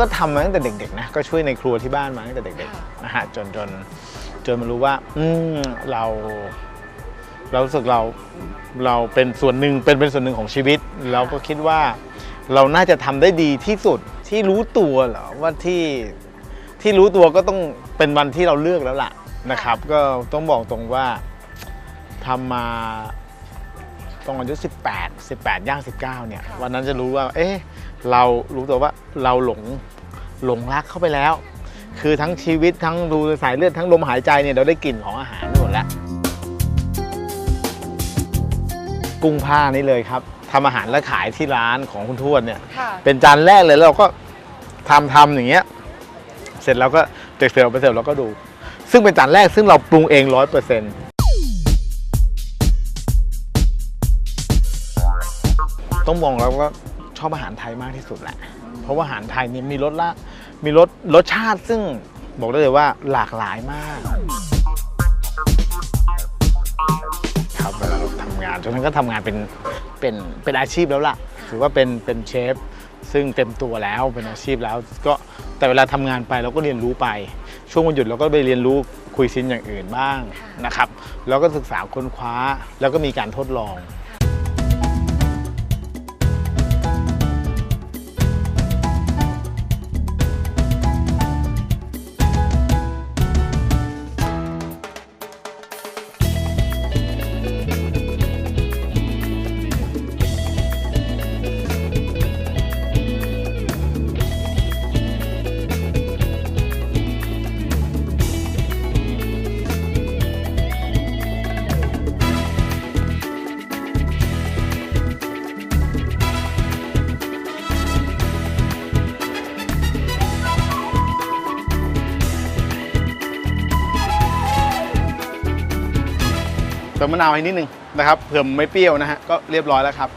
ก็ทำมาตั้งแต่เด็กๆนะก็ช่วยในครัวที่บ้านมาตั้งแต่เด็กค่ะๆนะฮะจนจนจนมารู้ว่า อืมเรา เรารู้สึกเราเราเป็นส่วนหนึ่งเป็นเป็นส่วนหนึ่งของชีวิต เราก็คิดว่า เราน่าจะทำได้ดีที่สุดที่รู้ตัวเหรอว่าที่ที่รู้ตัวก็ต้องเป็นวันที่เราเลือกแล้วล่ะนะครับ ก็ต้องบอกตรงว่าทำมา ตรงอายุ 18 18ย่าง19 เนี่ยค่ะวันนั้นจะรู้ว่า เอ๊ะ เรารู้ตัวว่าเราหลงหลงรักเข้าไปแล้ว คือทั้งชีวิตทั้งดูสายเลือดทั้งลมหายใจเนี่ยเราได้กลิ่นของอาหารไปหมดแล้ว กุ้งผ้านี่เลยครับทำอาหารและขายที่ร้านของคุณทวดเนี่ยค่ะเป็นจานแรกเลยแล้วเราก็ทำทำอย่างเงี้ย เสร็จแล้วก็เด็กเสิร์ฟไปเสิร์ฟเราก็ดู ซึ่งเป็นจานแรกซึ่งเราปรุงเองร้อยเปอร์เซ็นต์ ต้องมองแล้วว่าชอบอาหารไทยมากที่สุดแหละ เพราะว่าอาหารไทยนี่มีรสละมีรสรสชาติซึ่งบอกได้เลยว่าหลากหลายมาก ครับเวลาเราทำงานจนนั้นก็ทำงานเป็นเป็นเป็นอาชีพแล้วล่ะถือว่าเป็นเป็นเชฟซึ่งเต็มตัวแล้วเป็นอาชีพแล้ว ก็แต่เวลาทำงานไปเราก็เรียนรู้ไป ช่วงวันหยุดเราก็ไปเรียนรู้คุยซินอย่างอื่นบ้างนะครับ แล้วก็ศึกษาค้นคว้าแล้วก็มีการทดลอง เติมมะนาวให้นิดนึงนะครับเผื่อไม่เปรี้ยวนะฮะก็เรียบร้อยแล้วครับ